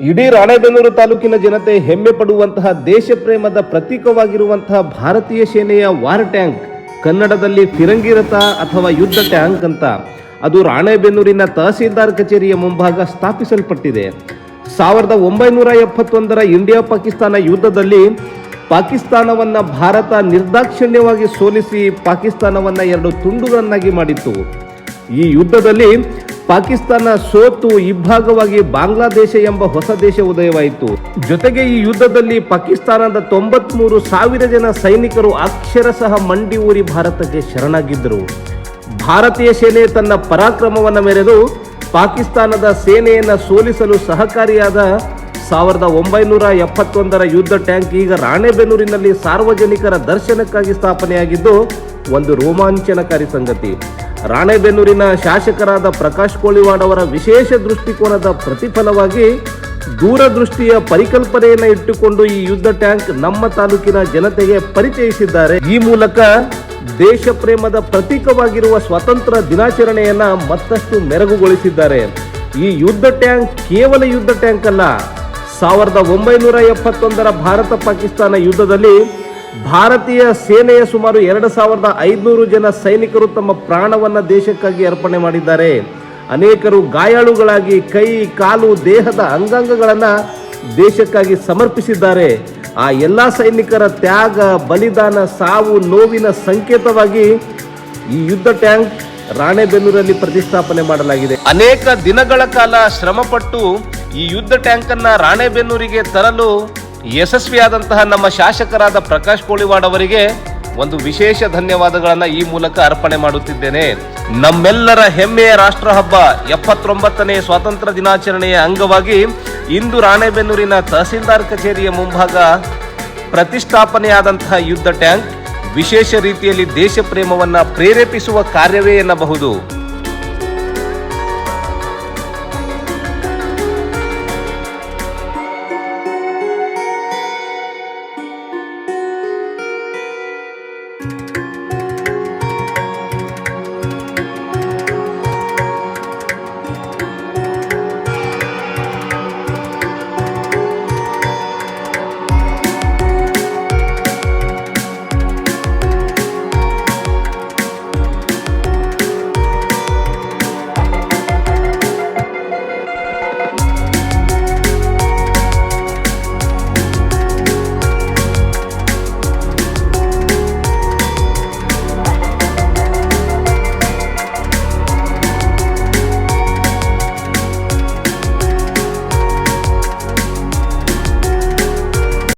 ಇಡೀ ರಾಣೆಬೆನ್ನೂರು ತಾಲೂಕಿನ ಜನತೆ ಹೆಮ್ಮೆ ಪಡುವಂತಹ ದೇಶ ಪ್ರೇಮದ ಪ್ರತೀಕವಾಗಿರುವಂತಹ ಭಾರತೀಯ ಸೇನೆಯ ವಾರ್ ಟ್ಯಾಂಕ್, ಕನ್ನಡದಲ್ಲಿ ಫಿರಂಗಿ ರಥ ಅಥವಾ ಯುದ್ಧ ಟ್ಯಾಂಕ್ ಅಂತ. ಅದು ರಾಣೆಬೆನ್ನೂರಿನ ತಹಸೀಲ್ದಾರ್ ಕಚೇರಿಯ ಮುಂಭಾಗ ಸ್ಥಾಪಿಸಲ್ಪಟ್ಟಿದೆ. ಸಾವಿರದ ಒಂಬೈನೂರ ಎಪ್ಪತ್ತೊಂದರ ಇಂಡಿಯಾ ಪಾಕಿಸ್ತಾನ ಯುದ್ಧದಲ್ಲಿ ಪಾಕಿಸ್ತಾನವನ್ನ ಭಾರತ ನಿರ್ದಾಕ್ಷಿಣ್ಯವಾಗಿ ಸೋಲಿಸಿ ಪಾಕಿಸ್ತಾನವನ್ನ ಎರಡು ತುಂಡುಗಳನ್ನಾಗಿ ಮಾಡಿತ್ತು. ಈ ಯುದ್ಧದಲ್ಲಿ ಪಾಕಿಸ್ತಾನ ಸೋತು ಇಬ್ಬಾಗವಾಗಿ ಬಾಂಗ್ಲಾದೇಶ ಎಂಬ ಹೊಸ ದೇಶ ಉದಯವಾಯಿತು. ಜೊತೆಗೆ ಈ ಯುದ್ಧದಲ್ಲಿ ಪಾಕಿಸ್ತಾನದ ತೊಂಬತ್ಮೂರು ಸಾವಿರ ಜನ ಸೈನಿಕರು ಅಕ್ಷರಶಃ ಮಂಡಿ ಊರಿ ಭಾರತಕ್ಕೆ ಶರಣಾಗಿದ್ದರು. ಭಾರತೀಯ ಸೇನೆ ತನ್ನ ಪರಾಕ್ರಮವನ್ನು ಮೆರೆದು ಪಾಕಿಸ್ತಾನದ ಸೇನೆಯನ್ನು ಸೋಲಿಸಲು ಸಹಕಾರಿಯಾದ ಸಾವಿರದ ಒಂಬೈನೂರ ಎಪ್ಪತ್ತೊಂದರ ಯುದ್ಧ ಟ್ಯಾಂಕ್ ಈಗ ರಾಣೆಬೆನ್ನೂರಿನಲ್ಲಿ ಸಾರ್ವಜನಿಕರ ದರ್ಶನಕ್ಕಾಗಿ ಸ್ಥಾಪನೆಯಾಗಿದ್ದು ಒಂದು ರೋಮಾಂಚನಕಾರಿ ಸಂಗತಿ. ರಾಣೆಬೆನ್ನೂರಿನ ಶಾಸಕರಾದ ಪ್ರಕಾಶ್ ಕೋಳಿವಾಡ್ ಅವರ ವಿಶೇಷ ದೃಷ್ಟಿಕೋನದ ಪ್ರತಿಫಲವಾಗಿ ದೂರದೃಷ್ಟಿಯ ಪರಿಕಲ್ಪನೆಯನ್ನು ಇಟ್ಟುಕೊಂಡು ಈ ಯುದ್ಧ ಟ್ಯಾಂಕ್ ನಮ್ಮ ತಾಲೂಕಿನ ಜನತೆಗೆ ಪರಿಚಯಿಸಿದ್ದಾರೆ. ಈ ಮೂಲಕ ದೇಶ ಪ್ರೇಮದ ಪ್ರತೀಕವಾಗಿರುವ ಸ್ವಾತಂತ್ರ್ಯ ದಿನಾಚರಣೆಯನ್ನ ಮತ್ತಷ್ಟು ಮೆರಗುಗೊಳಿಸಿದ್ದಾರೆ. ಈ ಯುದ್ಧ ಟ್ಯಾಂಕ್ ಕೇವಲ ಯುದ್ಧ ಟ್ಯಾಂಕ್ ಅಲ್ಲ, ಸಾವಿರದ ಒಂಬೈನೂರ ಎಪ್ಪತ್ತೊಂದರ ಭಾರತ ಪಾಕಿಸ್ತಾನ ಯುದ್ಧದಲ್ಲಿ ಭಾರತೀಯ ಸೇನೆಯ ಸುಮಾರು ಎರಡು ಸಾವಿರದ ಐದುನೂರು ಜನ ಸೈನಿಕರು ತಮ್ಮ ಪ್ರಾಣವನ್ನು ದೇಶಕ್ಕಾಗಿ ಅರ್ಪಣೆ ಮಾಡಿದ್ದಾರೆ. ಅನೇಕರು ಗಾಯಾಳುಗಳಾಗಿ ಕೈ, ಕಾಲು, ದೇಹದ ಅಂಗಾಂಗಗಳನ್ನು ದೇಶಕ್ಕಾಗಿ ಸಮರ್ಪಿಸಿದ್ದಾರೆ. ಆ ಎಲ್ಲ ಸೈನಿಕರ ತ್ಯಾಗ, ಬಲಿದಾನ, ಸಾವು, ನೋವಿನ ಸಂಕೇತವಾಗಿ ಈ ಯುದ್ಧ ಟ್ಯಾಂಕ್ ರಾಣೆಬೆನ್ನೂರಲ್ಲಿ ಪ್ರತಿಷ್ಠಾಪನೆ ಮಾಡಲಾಗಿದೆ. ಅನೇಕ ದಿನಗಳ ಕಾಲ ಶ್ರಮಪಟ್ಟು ಈ ಯುದ್ಧ ಟ್ಯಾಂಕನ್ನು ರಾಣೆಬೆನ್ನೂರಿಗೆ ತರಲು ಯಶಸ್ವಿಯಾದಂತಹ ನಮ್ಮ ಶಾಸಕರಾದ ಪ್ರಕಾಶ್ ಕೋಳಿವಾಡ್ ಅವರಿಗೆ ಒಂದು ವಿಶೇಷ ಧನ್ಯವಾದಗಳನ್ನು ಈ ಮೂಲಕ ಅರ್ಪಣೆ ಮಾಡುತ್ತಿದ್ದೇನೆ. ನಮ್ಮೆಲ್ಲರ ಹೆಮ್ಮೆಯ ರಾಷ್ಟ್ರ ಹಬ್ಬ ಎಪ್ಪತ್ತೊಂಬತ್ತನೇ ಸ್ವಾತಂತ್ರ್ಯ ದಿನಾಚರಣೆಯ ಅಂಗವಾಗಿ ಇಂದು ರಾಣೆಬೆನ್ನೂರಿನ ತಹಸೀಲ್ದಾರ್ ಕಚೇರಿಯ ಮುಂಭಾಗ ಪ್ರತಿಷ್ಠಾಪನೆಯಾದಂತಹ ಯುದ್ಧ ಟ್ಯಾಂಕ್ ವಿಶೇಷ ರೀತಿಯಲ್ಲಿ ದೇಶ ಪ್ರೇಮವನ್ನು ಪ್ರೇರೇಪಿಸುವ ಕಾರ್ಯವೇ ಎನ್ನಬಹುದು.